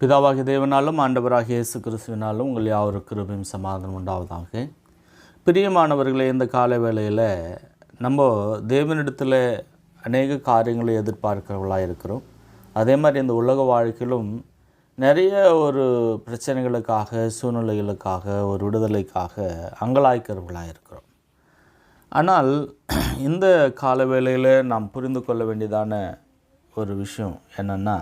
பிதாவாகிய தேவனாலும் ஆண்டவராகிய இயேசு கிறிஸ்துவினாலும் உங்கள் யாவருக்கு கிருபையும் சமாதானம் உண்டாவதாக. பிரியமானவர்களே இந்த கால வேளையில் நம்ம தேவனிடத்தில் அநேக காரியங்களை எதிர்பார்க்கிறவர்களாக இருக்கிறோம். அதே மாதிரி இந்த உலக வாழ்க்கையிலும் நிறைய ஒரு பிரச்சனைகளுக்காக சூழ்நிலைகளுக்காக ஒரு விடுதலைக்காக அங்கலாய்க்கிறவர்களாக இருக்கிறோம். ஆனால் இந்த கால வேளையில் நாம் புரிந்து கொள்ள வேண்டியதான ஒரு விஷயம் என்னென்னா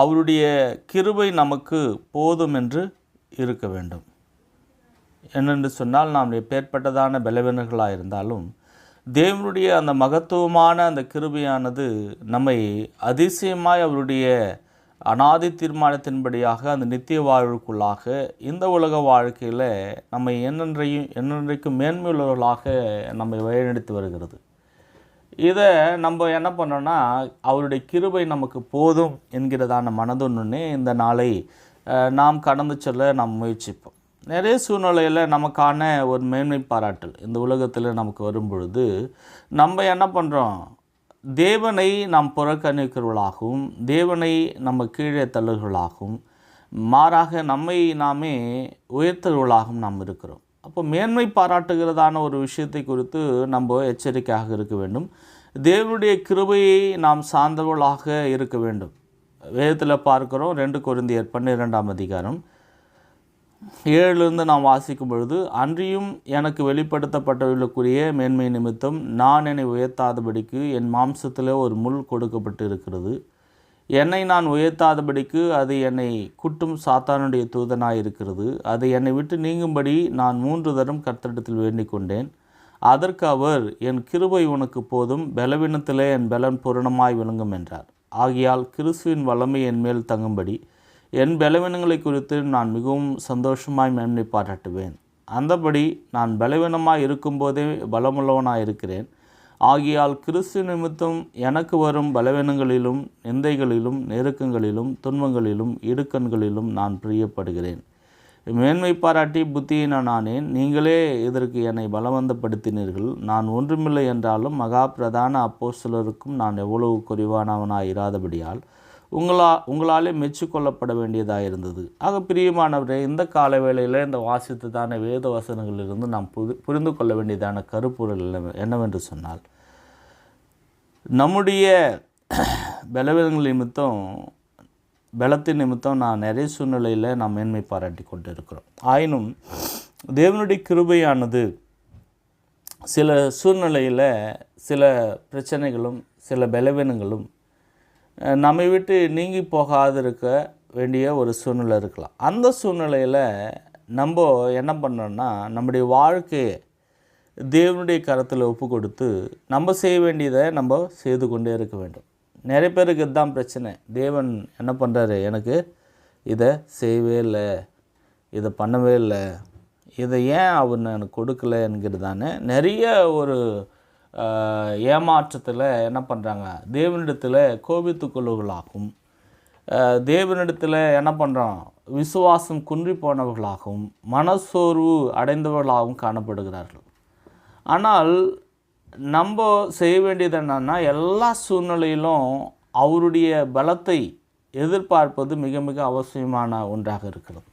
அவருடைய கிருபை நமக்கு போதும் என்று இருக்க வேண்டும். என்னென்று சொன்னால் நாம் எப்பேற்பட்டதான பலவீனர்களாக இருந்தாலும் தேவனுடைய அந்த மகத்துவமான அந்த கிருபையானது நம்மை அதிசயமாய் அவருடைய அனாதி தீர்மானத்தின்படியாக அந்த நித்திய வாழ்வுக்குள்ளாக இந்த உலக வாழ்க்கையில் நம்மை என்னென்றையும் என்னென்றைக்கும் மேன்மையுள்ளவர்களாக நம்மை வழிநடத்தி வருகிறது. இதை நம்ம என்ன பண்ணோம்னா அவருடைய கிருபை நமக்கு போதும் என்கிறதான மனதுன்னு இந்த நாளை நாம் கடந்து செல்ல நாம் முயற்சிப்போம். நிறைய சூழ்நிலையில் நமக்கான ஒரு மேன்மை பாராட்டல் இந்த உலகத்தில் நமக்கு வரும் பொழுது நம்ம என்ன பண்ணுறோம் தேவனை நாம் புறக்கணிக்கிறவர்களாகவும் தேவனை நம்ம கீழே தள்ளுகிறவர்களாகவும் மாறாக நம்மை நாமே உயர்த்தவர்களாகவும் நாம் இருக்கிறோம். அப்போ மேன்மை பாராட்டுகிறதான ஒரு விஷயத்தை குறித்து நம்ம எச்சரிக்கையாக இருக்க வேண்டும். தேவனுடைய கிருபையை நாம் சார்ந்தவர்களாக இருக்க வேண்டும். வேதத்தில் பார்க்கிறோம் ரெண்டு குருந்தியர் பன்னிரெண்டாம் அதிகாரம். ஏழுலேருந்து நாம் வாசிக்கும் பொழுது அன்றியும் எனக்கு வெளிப்படுத்தப்பட்டவர்களுக்குரிய மேன்மை நிமித்தம் நான் என்னை உயர்த்தாதபடிக்கு என் மாம்சத்தில் ஒரு முள் கொடுக்கப்பட்டு இருக்கிறது என்னை நான் உயர்த்தாதபடிக்கு அது என்னை குட்டும் சாத்தானுடைய தூதனாய் இருக்கிறது அது என்னை விட்டு நீங்கும்படி நான் மூன்று தரம் கர்த்தரிடத்தில் வேண்டிக் கொண்டேன் அதற்கு அவர் என் கிருபை உனக்கு போதும். பலவீனத்திலே என் பலன் பூரணமாய் விளங்கும் என்றார். ஆகையால் கிறிஸ்துவின் வல்லமை என் மேல் தங்கும்படி என் பலவீனங்களை குறித்து நான் மிகவும் சந்தோஷமாய் மேன்மை பாராட்டுவேன். அந்தபடி நான் பலவீனமாக இருக்கும்போதே பலமுள்ளவனாக இருக்கிறேன் ஆகியால் கிறிஸ்து நிமித்தம் எனக்கு வரும் பலவீனங்களிலும் நிந்தைகளிலும் நெருக்கங்களிலும் துன்பங்களிலும் இடுக்கண்களிலும் நான் பிரியப்படுகிறேன். மேன்மை பாராட்டி புத்தியின நானேன் நீங்களே இதற்கு என்னை பலவந்தப்படுத்தினீர்கள். நான் ஒன்றுமில்லை என்றாலும் மகா பிரதான அப்போஸ்தலருக்கும் நான் எவ்வளவு குறைவானவனாய் இராதபடியால் உங்களா உங்களாலே மெச்சுக்கொள்ளப்பட வேண்டியதாக இருந்தது. ஆக பிரியமானவரே இந்த கால வேளையில் இந்த வாசித்ததான வேத வசனங்களிலிருந்து நாம் புது புரிந்து கொள்ள வேண்டியதான கருப்பொருள் என்ன- என்னவென்று சொன்னால் நம்முடைய பலவீனங்கள் நிமித்தம் பலத்தின் நிமித்தம் நான் நிறைய சூழ்நிலையில் நாம் மேன்மை பாராட்டி கொண்டு இருக்கிறோம் ஆயினும் தேவனுடைய கிருபையானது சில சூழ்நிலையில் சில பிரச்சனைகளும் சில பலவீனங்களும் நம்மை விட்டு நீங்கி போகாதிருக்க வேண்டிய ஒரு சூழ்நிலை இருக்கலாம். அந்த சூழ்நிலையில் நம்ம என்ன பண்ணோன்னா நம்முடைய வாழ்க்கையை தேவனுடைய கரத்தில் ஒப்பு கொடுத்து நம்ம செய்ய வேண்டியதை நம்ம செய்து கொண்டே இருக்க வேண்டும். நிறைய பேருக்கு இதுதான் பிரச்சனை. தேவன் என்ன பண்ணுறாரு எனக்கு இதை செய்யவே இல்லை. இதை பண்ணவே இல்லை. இதை ஏன் அவர் எனக்கு கொடுக்கல என்கிறதான நிறைய ஒரு ஏமாற்றத்தில் என்ன பண்ணுறாங்க தேவனிடத்தில் கோபித்து கொள்ளுவர்களாகவும் தேவனிடத்தில் என்ன பண்ணுறோம் விசுவாசம் குன்றி போனவர்களாகவும் மனசோர்வு அடைந்தவர்களாகவும் காணப்படுகிறார்கள். ஆனால் நம்ம செய்ய வேண்டியது என்னன்னா எல்லா சூழ்நிலையிலும் அவருடைய பலத்தை எதிர்பார்ப்பது மிக மிக அவசியமான ஒன்றாக இருக்கிறது.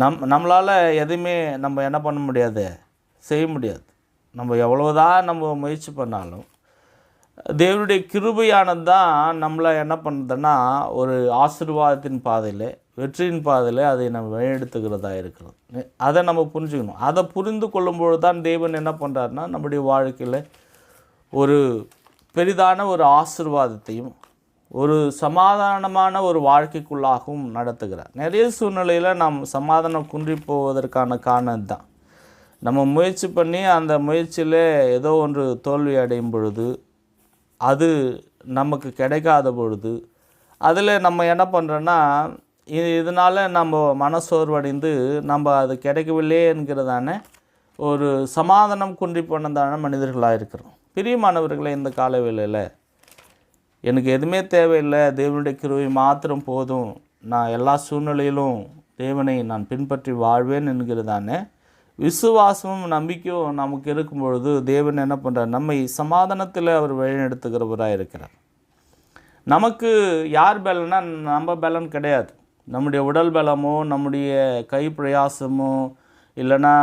நம் நம்மளால் எதையுமே நம்ம என்ன பண்ண முடியாது? செய்ய முடியாது. நம்ம எவ்வளவுதான் நம்ம முயற்சி பண்ணாலும் தேவனுடைய கிருபையானது தான் நம்மளை என்ன பண்ணுறதுன்னா ஒரு ஆசிர்வாதத்தின் பாதையில் வெற்றியின் பாதையில் அதை நம்ம வழிநடத்துகிறதா இருக்கிறது அதை நம்ம புரிஞ்சுக்கணும். அதை புரிந்து கொள்ளும்பொழுது தான் தேவன் என்ன பண்ணுறாருன்னா நம்முடைய வாழ்க்கையில் ஒரு பெரிதான ஒரு ஆசிர்வாதத்தையும் ஒரு சமாதானமான ஒரு வாழ்க்கைக்குள்ளாகவும் நடத்துகிறார். நிறைய சூழ்நிலையில் நாம் சமாதானம் குன்றி போவதற்கான காரணம் தான் நம்ம முயற்சி பண்ணி அந்த முயற்சியில் ஏதோ ஒன்று தோல்வி அடையும் பொழுது அது நமக்கு கிடைக்காத பொழுது அதில் நம்ம என்ன பண்ணுறோன்னா இது இதனால் நம்ம மனசோர்வடைந்து நம்ம அது கிடைக்கவில்லையே என்கிறதான ஒரு சமாதானம் குன்றி போனதான மனிதர்களாக இருக்கிறோம். பிரியமானவர்களை இந்த காலவேளையில் எனக்கு எதுவுமே தேவையில்லை. தேவனுடைய கிருவி மாத்திரம் போதும். நான் எல்லா சூழ்நிலையிலும் தேவனை நான் பின்பற்றி வாழ்வேன் என்கிறதான விசுவாசமும் நம்பிக்கையும் நமக்கு இருக்கும் பொழுது தேவன் என்ன பண்ணுறார் நம்மை சமாதானத்தில் அவர் வழிநடத்துகிறவராக இருக்கிறார். நமக்கு யார் பலன்னா நம்ம பலன் கிடையாது. நம்முடைய உடல் பலமோ நம்முடைய கை பிரயாசமோ இல்லைன்னா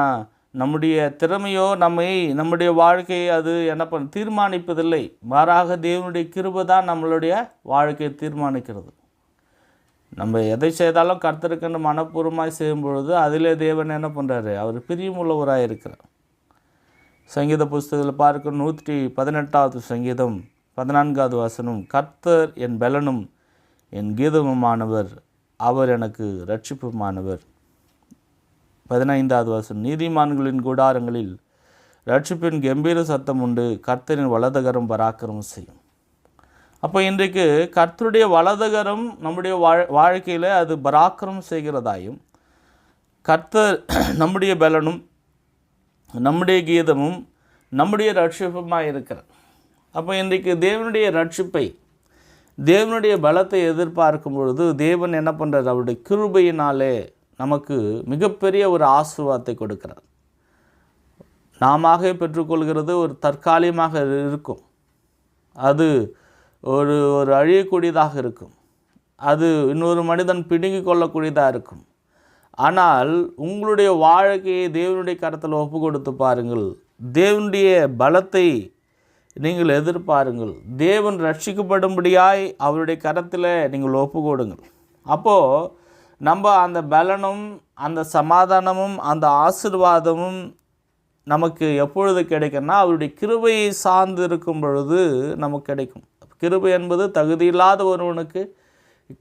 நம்முடைய திறமையோ நம்மை நம்முடைய வாழ்க்கையை அது என்ன பண்ண தீர்மானிப்பதில்லை. மாறாக தேவனுடைய கிருபை தான் நம்மளுடைய வாழ்க்கையை தீர்மானிக்கிறது. நம்ம எதை செய்தாலும் கர்த்தருக்குன்னு மனப்பூர்வமாக செய்யும் பொழுது அதிலே தேவன் என்ன பண்ணுறாரு அவர் பிரியமுள்ளவராக இருக்கிறார். சங்கீத புஸ்தகத்தில் பார்க்க நூற்றி பதினெட்டாவது சங்கீதம் பதினான்காவது வசனம். கர்த்தர் என் பலனும் என் கீதமுமானவர் அவர் எனக்கு ரட்சிப்புமானவர் பதினைந்தாவது வசனம். நீதிமான்களின் கூடாரங்களில் ரட்சிப்பின் கம்பீர சத்தம் உண்டு. கர்த்தரின் வலதகரம் பராக்கிரமம் செய்யும். அப்போ இன்றைக்கு கர்த்தருடைய வலதகரம் நம்முடைய வாழ் வாழ்க்கையில் அது பராக்கிரம் செய்கிறதாயும் கர்த்தர் நம்முடைய பலனும் நம்முடைய கீதமும் நம்முடைய ரட்சிப்புமாக இருக்கிறார் அப்போ இன்றைக்கு தேவனுடைய ரட்சிப்பை தேவனுடைய பலத்தை எதிர்பார்க்கும் பொழுது தேவன் என்ன பண்ணுறார் அவருடைய கிருபையினாலே நமக்கு மிகப்பெரிய ஒரு ஆசீர்வாதத்தை கொடுக்கிறார். நாம பெற்றுக்கொள்கிறது ஒரு தற்காலிகமாக இருக்கும். அது ஒரு ஒரு அழியக்கூடியதாக இருக்கும். அது இன்னொரு மனிதன் பிடுங்கிக் கொள்ளக்கூடியதாக இருக்கும். ஆனால் உங்களுடைய வாழ்க்கையை தேவனுடைய கரத்தில் ஒப்பு கொடுத்து பாருங்கள். தேவனுடைய பலத்தை நீங்கள் எதிர்பாருங்கள். தேவன் ரட்சிக்கப்படும்படியாய் அவருடைய கரத்தில் நீங்கள் ஒப்பு கொடுங்கள் அப்போது நம்ம அந்த பலனும் அந்த சமாதானமும் அந்த ஆசிர்வாதமும் நமக்கு எப்பொழுது கிடைக்கும்னா அவருடைய கிருபையை சார்ந்து இருக்கும் பொழுது நமக்கு கிடைக்கும். கிருபை என்பது தகுதியில்லாத ஒருவனுக்கு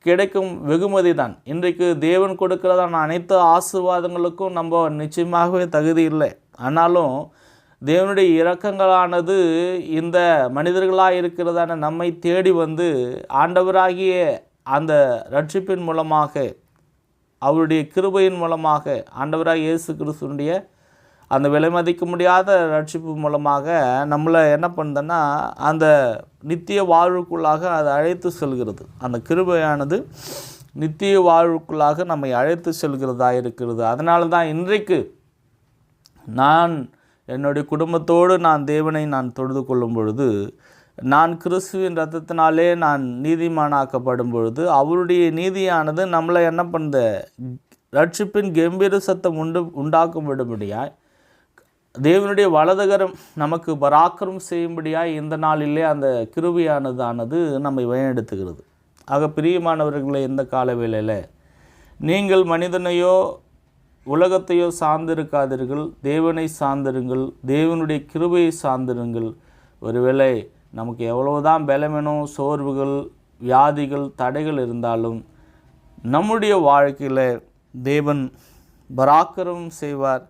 கிடைக்கும் வெகுமதி தான். இன்றைக்கு தேவன் கொடுக்கிறதான அனைத்து ஆசீர்வாதங்களுக்கும் நம்ம நிச்சயமாகவே தகுதி இல்லை. ஆனாலும் தேவனுடைய இரக்கங்களானது இந்த மனிதர்களாக இருக்கிறதான நம்மை தேடி வந்து ஆண்டவராகிய அந்த ரட்சிப்பின் மூலமாக அவருடைய கிருபையின் மூலமாக ஆண்டவராக இயேசு கிறிஸ்துனுடைய அந்த விலை மதிக்க முடியாத ரட்சிப்பு மூலமாக நம்மளை என்ன பண்ணுதுன்னா அந்த நித்திய வாழ்வுக்குள்ளாக அதை அழைத்து செல்கிறது. அந்த கிருபையானது நித்திய வாழ்வுக்குள்ளாக நம்மை அழைத்து செல்கிறதா இருக்கிறது. அதனால தான் இன்றைக்கு நான் என்னுடைய குடும்பத்தோடு நான் தேவனை நான் தொழுது கொள்ளும் பொழுது நான் கிறிஸ்துவின் ரத்தத்தினாலே நான் நீதிமானாக்கப்படும் பொழுது அவருடைய நீதியானது நம்மளை என்ன பண்ணுது? ரட்சிப்பின் கம்பீர சத்தம் உண்டு உண்டாக்கும் விடும்படியாய் தேவனுடைய வலதுகரம் நமக்கு பராக்கிரம் செய்யும்படியாக இந்த நாளிலே அந்த கிருபியானதானது நம்மை வழிநடத்துகிறது ஆக பிரியமானவர்களை இந்த காலவேளையில் நீங்கள் மனிதனையோ உலகத்தையோ சார்ந்திருக்காதீர்கள். தேவனை சார்ந்திருங்கள் தேவனுடைய கிருபையை சார்ந்திருங்கள். ஒருவேளை நமக்கு எவ்வளவுதான் பலமெனும் சோர்வுகள் வியாதிகள் தடைகள் இருந்தாலும் நம்முடைய வாழ்க்கையில் தேவன் பராக்கிரமம் செய்வார்.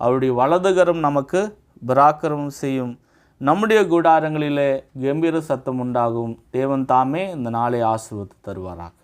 அவருடைய வலதுகரம் நமக்கு பராக்கிரமம் செய்யும். நம்முடைய கூடாரங்களிலே கம்பீர சத்தம் உண்டாகும். தேவன் தாமே இந்த நாளை ஆசீர்வத்து தருவாராக.